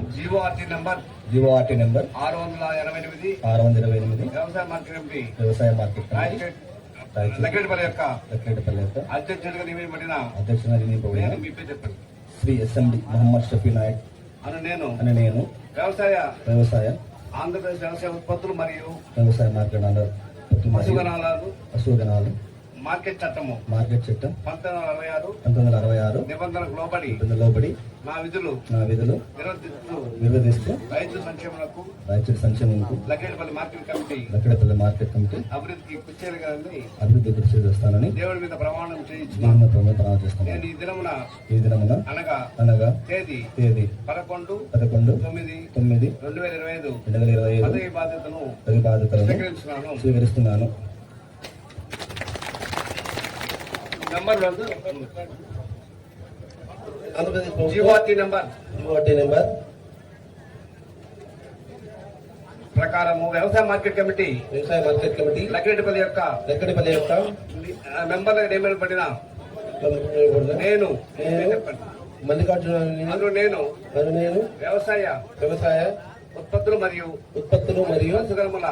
GO RT number GORT number ఆరు వందల ఎనభై ఎనిమిది. ఆరు వందల ఇరవై ఎనిమిది. వ్యవసాయ మార్కెట్ కమిటీ వ్యవసాయ మార్కెట్ లక్కడిపల్లి యొక్క లక్రేటపల్లి యొక్క అధ్యక్షుడిగా నియమించబడిన అధ్యక్షునిగా నియమింపబడిన మీ పేరు చెప్పండి. శ్రీ ఎస్ఎండి మొహమ్మద్ షఫీ నాయక్. అను నేను అని నేను వ్యవసాయ వ్యవసాయ ఆంధ్రప్రదేశ్ వ్యవసాయ ఉత్పత్తులు మరియు వ్యవసాయ మార్కెట్ అండర్ పశుగణాలు పశుగణాలు మార్కెట్ చట్టము మార్కెట్ చట్టం పంతొమ్మిది వందల అరవై ఆరు పంతొమ్మిది వందల అరవై ఆరు నిబంధనలకు లోబడి లోబడి నా విధులు నా విధులు నిర్వర్తిస్తూ నిర్వహిస్తూ రైతు సంక్షేమలకు రాయచూరి సంక్షేమంకు Lakketipalli market committee Lakkadapalli market committee అభివృద్ధికి కృషి చేయాలని అభివృద్ధి కృషి చేస్తానని దేవుడి మీద ప్రమాణం నేను ప్రమాణం చేస్తాను నేను ఈ దినమున ఈ దినమున అనగా అనగా తేదీ తేదీ పదకొండు పదకొండు తొమ్మిది తొమ్మిది రెండు వేల ఇరవై ఐదు రెండు వేల ఇరవై ఐదు పదవి బాధ్యతను పది బాధ్యతలను స్వీకరించున్నాను. స్వీకరిస్తున్నాను. Number Andhra Pradesh number. Number. ప్రకారము వ్యవసాయ మార్కెట్ కమిటీ. వ్యవసాయ మార్కెట్ కమిటీ. లక్కిరెడ్డిపల్లి యొక్క లక్కడిపల్లి యొక్క మెంబర్ నియమించబడిన నేను. మల్లికార్జున నేను. నేను. వ్యవసాయ వ్యవసాయ ఉత్పత్తులు మరియు ఉత్పత్తులు మరియు పశుగణముల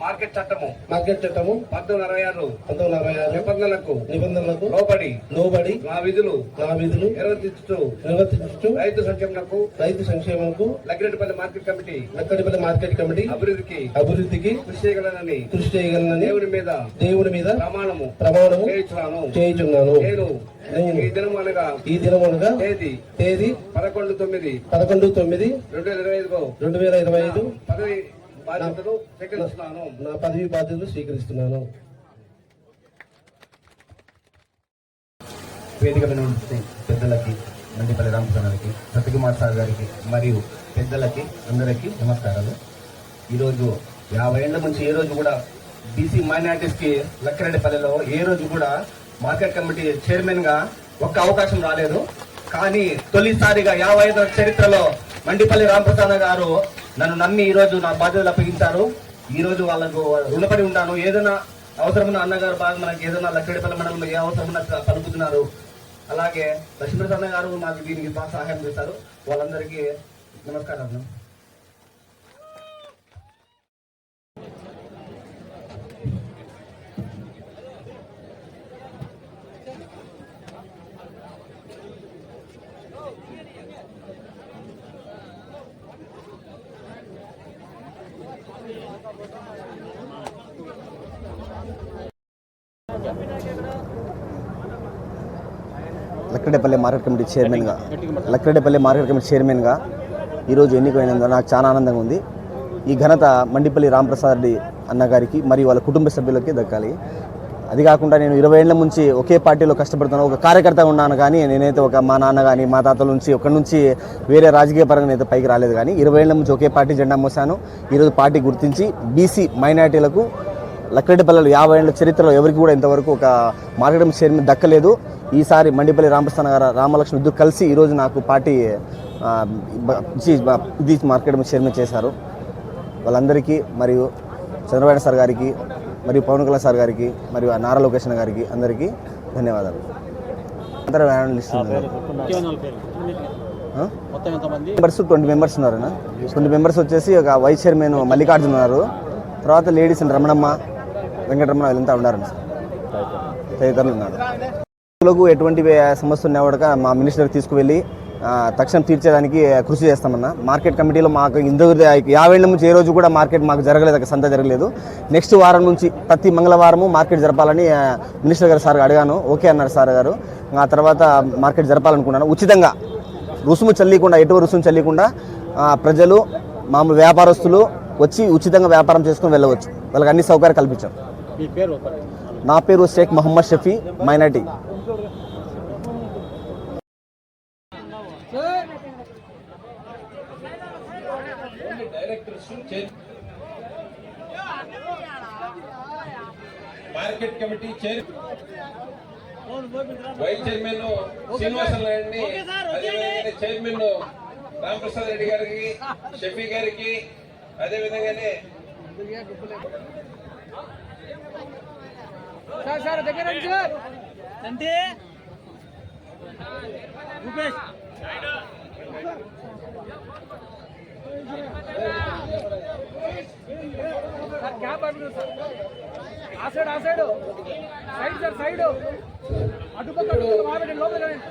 మార్కెట్ చట్టము. మార్కెట్ చట్టము. పంతొమ్మిది అరవై ఆరు పంతొమ్మిది అరవై ఆరు. నిబంధనలకు నిబంధనలకు లోబడి లోబడి నా విధులు నా విధులు నిర్వర్తిస్తూ నిర్వర్తించుతూ రైతు సంక్షేమకు రైతు సంక్షేమంకు Lakkireddipalli market committee Lakkadipalli market committee అభివృద్ధికి అభివృద్ధికి కృషి చేయగలనని కృషి చేయగలనని దేవుడి మీద దేవుడి మీద ప్రమాణము ప్రమాణము చేయించున్నాను. చేయుచున్నాను. నేను ఈ దినం అనగా ఈ దినమనగా తేదీ తేదీ పదకొండు తొమ్మిది పదకొండు తొమ్మిది రెండు వేల ఇరవై ఐదులో రెండు వేల ఇరవై ఐదు పదవి బాధ్యతలు స్వీకరిస్తున్నాను. నా పదవి బాధ్యతలు స్వీకరిస్తున్నాను. వేదిక మీద పెద్దలకి మండిపల్లి రామకృష్ణ సత్యకుమార్ సార్ గారికి మరియు పెద్దలకి అందరికీ నమస్కారాలు. ఈరోజు యాభై ఏళ్ళ నుంచి ఏ రోజు కూడా బీసీ మైనార్టీస్కి లక్కరెడ్డిపల్లిలో ఏ రోజు కూడా మార్కెట్ కమిటీ చైర్మన్గా ఒక్క అవకాశం రాలేదు. కానీ తొలిసారిగా యాభై ఐదు చరిత్రలో మండిపల్లి రామప్రసాద్ గారు నన్ను నమ్మి ఈ రోజు నా బాధ్యతలు అప్పగించారు. ఈరోజు వాళ్ళకు రుణపడి ఉంటాను. ఏదైనా అవసరమైన అన్నగారు బాగా మనకి ఏదైనా లక్షడిపల్లి మండలంలో ఏ అవసరమైన పలుకుతున్నారు. అలాగే లక్ష్మీప్రసన్న గారు మాకు దీనికి బాగా సహాయం చేశారు. వాళ్ళందరికీ నమస్కారం లక్కడేపల్లి మార్కెట్ కమిటీ చైర్మన్గా లక్కడేపల్లి మార్కెట్ కమిటీ చైర్మన్గా ఈరోజు ఎన్నికైనందుకు నాకు చాలా ఆనందంగా ఉంది. ఈ ఘనత మండిపల్లి రామప్రసాద్ రెడ్డి అన్నగారికి మరియు వాళ్ళ కుటుంబ సభ్యులకి దక్కాలి. అది కాకుండా నేను ఇరవై ఏళ్ళ నుంచి ఒకే పార్టీలో కష్టపడుతున్నాను ఒక కార్యకర్త ఉన్నాను కానీ నేనైతే ఒక మా నాన్న కానీ మా తాతల నుంచి ఒకరి నుంచి వేరే రాజకీయ పరంగా నేనైతే పైకి రాలేదు కానీ ఇరవై ఏళ్ళ నుంచి ఒకే పార్టీ జెండా మోసాను. ఈరోజు పార్టీ గుర్తించి బీసీ మైనార్టీలకు లక్రెడ్డిపల్లిలో యాభై ఏళ్ళ చరిత్రలో ఎవరికి కూడా ఇంతవరకు ఒక మార్కెట్ చైర్మన్ దక్కలేదు. ఈసారి మండిపల్లి రామప్రసన్న గారు రామలక్ష్మి ఇద్దరు కలిసి ఈరోజు నాకు పార్టీ ఇది మార్కెట్ చైర్మన్ చేశారు. వాళ్ళందరికీ మరియు చంద్రబాబు సార్ గారికి మరియు పవన్ కళ్యాణ్ సార్ గారికి మరియు నారా లోకేష్ గారికి అందరికీ ధన్యవాదాలు. అందరూ మెంబర్స్ ట్వంటీ మెంబర్స్ ఉన్నారు ట్వంటీ మెంబర్స్ వచ్చేసి ఒక వైస్ చైర్మన్ మల్లికార్జున ఉన్నారు. తర్వాత లేడీస్ రమణమ్మ వెంకటరమణ వీళ్ళంతా ఉన్నారు తదితరులు ఉన్నారు. రైతులకు ఎటువంటి సమస్యలు సమస్య ఉన్నా మా మినిస్టర్ తీసుకువెళ్ళి తక్షణం తీర్చేదానికి కృషి చేస్తామన్న. మార్కెట్ కమిటీలో మాకు ఇందు యాభై ఏళ్ళ నుంచి ఏ రోజు కూడా మార్కెట్ మాకు జరగలేదు అక్కడ సంత జరగలేదు. నెక్స్ట్ వారం నుంచి ప్రతి మంగళవారము మార్కెట్ జరపాలని మినిస్టర్ గారు సార్ అడిగాను. ఓకే అన్నారు సార్ గారు. ఆ తర్వాత మార్కెట్ జరపాలనుకున్నాను. ఉచితంగా రుసుము చల్లికుండా ఎటువంటి రుసుము చల్లికుండా ప్రజలు మామూలు వ్యాపారస్తులు వచ్చి ఉచితంగా వ్యాపారం చేసుకుని వెళ్ళవచ్చు. వాళ్ళకి అన్ని సౌకర్యాలు కల్పించాం. నా పేరు Shaik Mohammed Shafi minority. Market committee chair vice chairman Srinivasan Reddy అదేవిధంగా చైర్మన్ రామప్రసాద్ రెడ్డి గారికి షఫీ గారికి అదే విధంగానే సార్ క్యాప్ అడుగు సార్ ఆ సైడ్ ఆ సైడ్ సైడ్ సార్ సైడ్ అటుపక్క అటుపక్క మాట్లాడండి లోపల రండి.